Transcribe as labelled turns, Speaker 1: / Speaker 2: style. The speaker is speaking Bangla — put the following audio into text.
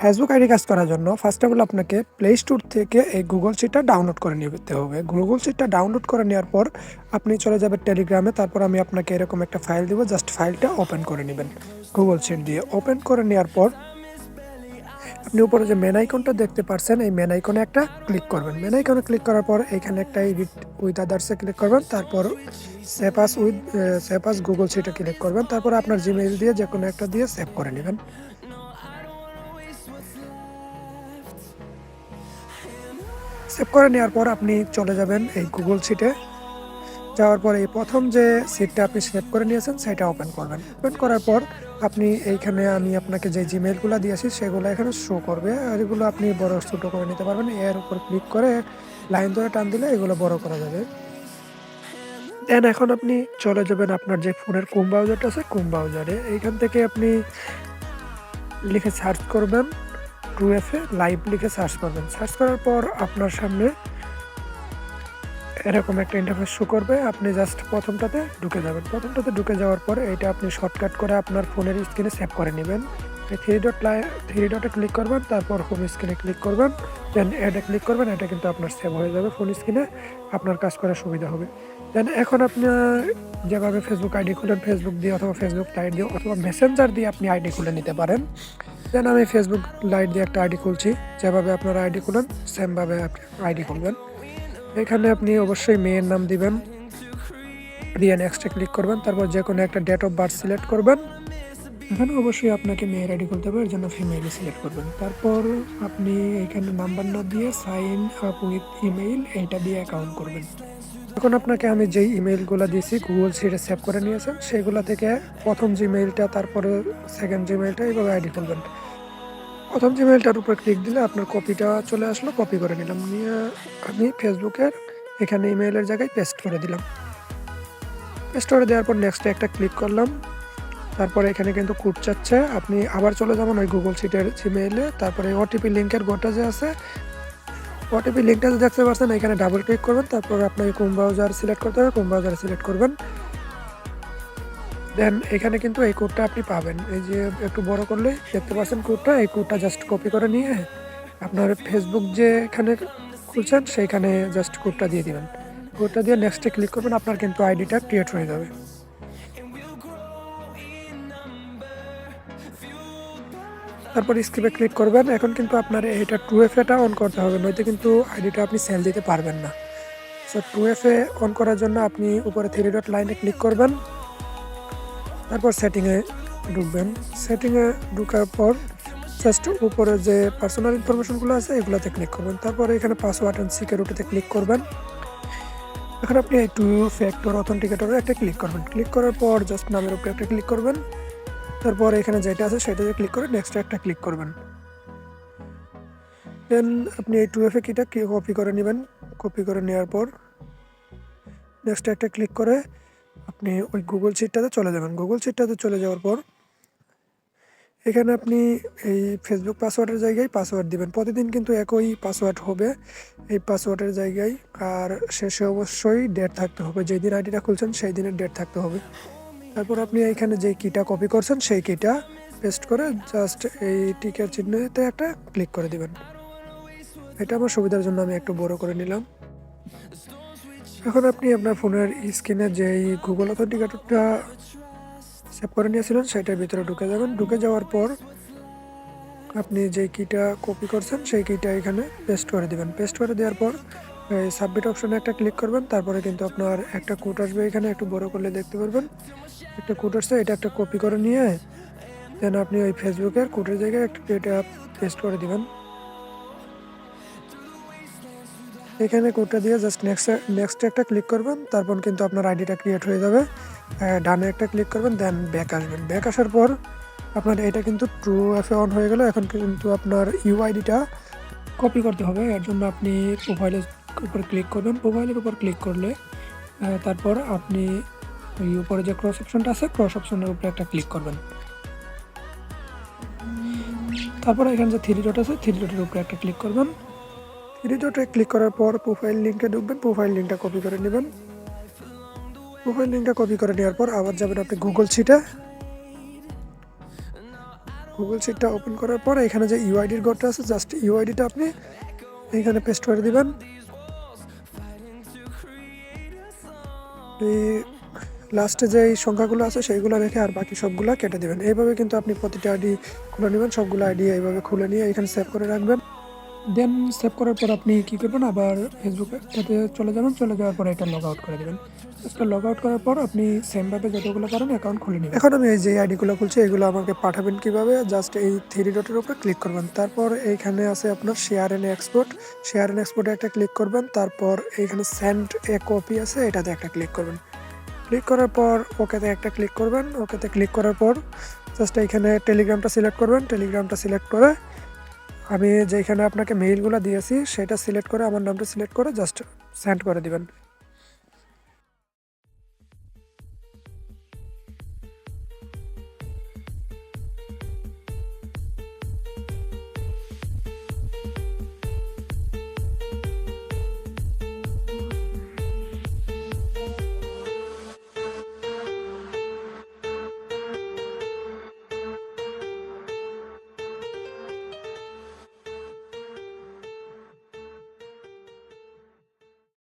Speaker 1: ফেসবুক আইডি কাজ করার জন্য ফার্স্ট অফ অল আপনাকে প্লে স্টোর থেকে এই গুগল শিটটা ডাউনলোড করে নিতে হবে। গুগল শিটটা ডাউনলোড করে নেওয়ার পর আপনি চলে যাবেন টেলিগ্রামে তারপর আমি আপনাকে এরকম একটা ফাইল দিব জাস্ট ফাইলটা ওপেন করে নেবেন। গুগল শিট দিয়ে ওপেন করে নেওয়ার পর আপনি উপরে যে মেন আইকনটা দেখতে পাচ্ছেন এই মেন আইকনে একটা ক্লিক করবেন। মেন আইকনে ক্লিক করার পর এখানে একটা এডিট উইথ আদার্সে ক্লিক করবেন, তারপর সেপাস উইথ সেপাস গুগল শিটে ক্লিক করবেন, তারপর আপনার জিমেইল দিয়ে যে কোনো একটা দিয়ে সেভ করে নেবেন। সেভ করে নেওয়ার পর আপনি চলে যাবেন এই গুগল সিটে যাওয়ার পর এই প্রথম যে সিটটা আপনি সেভ করে নিয়েছেন, সেটা ওপেন করবেন। ওপেন করার পর আপনি এইখানে আমি আপনাকে যে জিমেলগুলো দিয়েছি সেগুলো এখানে শো করবে। আর এগুলো আপনি বড় ছোটো করে নিতে পারবেন। এর উপর ক্লিক করে লাইন ধরে টান দিলে এগুলো বড় করা যাবে। দেন এখন আপনি চলে যাবেন আপনার যে ফোনের কুম ব্রাউজারটা আছে কুম ব্রাউজারে এইখান থেকে আপনি লিখে সার্চ করবেন। টু এফে লাইভ লিখে সার্চ করবেন। সার্চ করার পর আপনার সামনে এরকম একটা ইন্টারফেস শো করবে। আপনি জাস্ট প্রথমটাতে ঢুকে যাবেন। প্রথমটাতে ঢুকে যাওয়ার পর এটা আপনি শর্টকাট করে আপনার ফোনের স্ক্রিনে সেভ করে নেবেন। থ্রি ডট লাই থ্রি ডটে ক্লিক করবেন, তারপর হোম স্ক্রিনে ক্লিক করবেন দেন অ্যাডে ক্লিক করবেন, এটা কিন্তু আপনার সেভ হয়ে যাবে। ফোন স্ক্রিনে আপনার কাজ করার সুবিধা হবে। দেন এখন আপনার যেভাবে ফেসবুক আইডি খুলেন ফেসবুক দিয়ে অথবা ফেসবুক লাইট দিয়ে অথবা মেসেঞ্জার দিয়ে আপনি আইডি খুলে নিতে পারেন। দেন আমি ফেসবুক লাইট দিয়ে একটা আইডি খুলছি। যেভাবে আপনার আইডি খুলেন সেমভাবে আপনি আইডি খুলবেন। এখানে আপনি অবশ্যই মেয়ের নাম দিবেন, দিয়ে নেক্সটে ক্লিক করবেন, তারপর যে কোনো একটা ডেট অফ বার্থ সিলেক্ট করবেন। এখানে অবশ্যই আপনাকে মেয়ের আইডি খুলতে হবে, এর জন্য ফিমেইল সিলেক্ট করবেন। তারপর আপনি এখানে নাম্বার না দিয়ে সাইন আপ উইথ ইমেইল এইটা দিয়ে অ্যাকাউন্ট করবেন। এখন আপনাকে আমি যেই ইমেইলগুলো দিয়েছি গুগল সিটে সেভ করে নিয়েছেন, সেগুলো থেকে প্রথম জিমেইলটা তারপরে সেকেন্ড জিমেইলটা এইভাবে আইডি করবেন প্রথম জিমেইলটার উপর ক্লিক দিলে আপনার কপিটা চলে আসলো কপি করে নিলাম। নিয়ে আমি ফেসবুকের এখানে ইমেইলের জায়গায় পেস্ট করে দিলাম। পেস্ট করে দেওয়ার পর নেক্সটে একটা ক্লিক করলাম। তারপরে এখানে কিন্তু কোড চাচ্ছে। আপনি আবার চলে যাবেন ওই গুগল সিটের জিমেইলে তারপরে ওটিপি লিঙ্কের গোটা যে আছে। ওটিপি লিঙ্কটা যে দেখতে পাচ্ছেন এখানে ডাবল ক্লিক করবেন, তারপর আপনাকে কোম ব্রাউজার সিলেক্ট করতে হবে কোম ব্রাউজার সিলেক্ট করবেন। দেন এখানে কিন্তু এই কোডটা আপনি পাবেন। এই যে একটু বড় করলে দেখতে পাচ্ছেন কোডটা এই কোডটা জাস্ট কপি করে নিয়ে আপনার ফেসবুক যে এখানে খুলছেন, সেইখানে জাস্ট কোডটা দিয়ে দিবেন। কোডটা দিয়ে নেক্সটে ক্লিক করবেন, আপনার কিন্তু আইডিটা ক্রিয়েট হয়ে যাবে। তারপর স্ক্রিপে ক্লিক করবেন। এখন কিন্তু আপনার এটা টু এফ এটা অন করতে হবে, নয়তো কিন্তু আইডিটা আপনি সেল দিতে পারবেন না। So two F A on করার জন্য আপনি উপরে থ্রি ডট লাইনে ক্লিক করবেন। তারপর সেটিংয়ে ঢুকবেন। সেটিংয়ে ঢুকার পর জাস্ট উপরে যে পার্সোনাল ইনফরমেশনগুলো আছে, এগুলোতে ক্লিক করবেন। তারপর এখানে পাসওয়ার্ড অ্যান্ড সিকিউরিটিতে ক্লিক করবেন। এখন আপনি এই টু ফ্যাক্টর অথেন্টিকেটরে একটা ক্লিক করবেন। ক্লিক করার পর জাস্ট নামের উপরে একটা ক্লিক করবেন। তারপর এখানে যেটা আছে সেটাতে ক্লিক করে নেক্সট একটা ক্লিক করবেন। দেন আপনি এই টু এফে কিটা কপি করে নেবেন। কপি করে নেওয়ার পর নেক্সট একটা ক্লিক করে আপনি ওই গুগল শিটটাতে চলে যাবেন। গুগল শিটটাতে চলে যাওয়ার পর এখানে আপনি এই ফেসবুক পাসওয়ার্ডের জায়গায় পাসওয়ার্ড দিবেন। প্রতিদিন কিন্তু একই পাসওয়ার্ড হবে এই পাসওয়ার্ডের জায়গায়। আর শেষে অবশ্যই ডেট থাকতে হবে। যেই দিন আইডিটা খুলছেন সেই দিনের ডেট থাকতে হবে। তারপর আপনি এইখানে যে কিটা কপি করছেন, সেই কিটা পেস্ট করে জাস্ট এই টিকের চিহ্নতে একটা ক্লিক করে দিবেন। এটা আমার সুবিধার জন্য আমি একটু বড় করে নিলাম। এখন আপনি আপনার ফোনের স্ক্রিনে যেই গুগল অথেন্টিকেটরটা সেভ করে নিয়েছিলেন, সেটার ভিতরে ঢুকে যাবেন। ঢুকে যাওয়ার পর আপনি যে কিটা কপি করছেন, সেই কিটা এখানে পেস্ট করে দেবেন। পেস্ট করে দেওয়ার পর সাবমিট অপশনে একটা ক্লিক করবেন, তারপরে কিন্তু আপনার একটা কোড আসবে এখানে, একটু বড় করলে দেখতে পারবেন। একটা কোড আসছে, এটা একটা কপি করে নিয়ে দেন আপনি ওই ফেসবুকের কোডের জায়গায় একটা এটা পেস্ট করে দিবেন। এখানে কোডটা দিয়ে জাস্ট নেক্সট নেক্সট একটা ক্লিক করবেন, তারপর কিন্তু আপনার আইডিটা ক্রিয়েট হয়ে যাবে। ডানে একটা ক্লিক করবেন দেন ব্যাক আসবেন। ব্যাক আসার পর আপনার এটা কিন্তু ট্রু এফে অন হয়ে গেল। এখন কিন্তু আপনার ইউআইডিটা কপি করতে হবে। এর জন্য আপনি প্রোফাইলের উপর ক্লিক করবেন প্রোফাইলের উপর ক্লিক করলে তারপর আপনি ওই উপরে যে ক্রস অপশনটা আছে ক্রস অপশনের উপরে একটা ক্লিক করবেন। তারপরে এখানে যে থ্রি ডট আছে থ্রি ডটের উপরে একটা ক্লিক করবেন। থ্রি ডটে ক্লিক করার পর প্রোফাইল লিঙ্কে ঢুকবেন প্রোফাইল লিঙ্কটা কপি করে নেবেন। প্রোফাইল লিঙ্কটা কপি করে নেওয়ার পর আবার যাবেন আপনি গুগল শিটে গুগল শিটটা ওপেন করার পর এখানে যে ইউআইডির ঘরটা আছে জাস্ট ইউআইডিটা আপনি এখানে পেস্ট করে দিবেন। এই লাস্টে যে সংখ্যাগুলো আছে সেইগুলো রেখে আর বাকি সবগুলো কেটে দেবেন। এইভাবে কিন্তু আপনি প্রতিটা আইডি খুলে নেবেন, সবগুলো আইডি এইভাবে খুলে নিয়ে এখানে সেভ করে রাখবেন। দেন সেভ করার পর আপনি কী করবেন? আবার ফেসবুকটাতে চলে যাবেন, চলে যাওয়ার পর এটা লগ আউট করে দেবেন। এটা লগ আউট করার পর আপনি সেমভাবে যতগুলো পারেন অ্যাকাউন্ট খুলে নেবেন। এখন আমি এই যে আইডিগুলো খুলছি, এগুলো আমাকে পাঠাবেন কীভাবে? জাস্ট এই থ্রি ডটের উপরে ক্লিক করবেন। তারপর এইখানে আছে আপনার share and export share and এক্সপোর্টে একটা ক্লিক করবেন। তারপর এইখানে সেন্ড এ কপি আছে, এটাতে একটা ক্লিক করবেন। ক্লিক করার পর ওকেতে একটা ক্লিক করবেন। ওকেতে ক্লিক করার পর জাস্ট এইখানে টেলিগ্রামটা সিলেক্ট করবেন। টেলিগ্রামটা সিলেক্ট করে আমি যেখানে আপনাকে মেইলগুলো দিয়েছি, সেটা সিলেক্ট করে আমার নামটা সিলেক্ট করে জাস্ট সেন্ড করে দিবেন।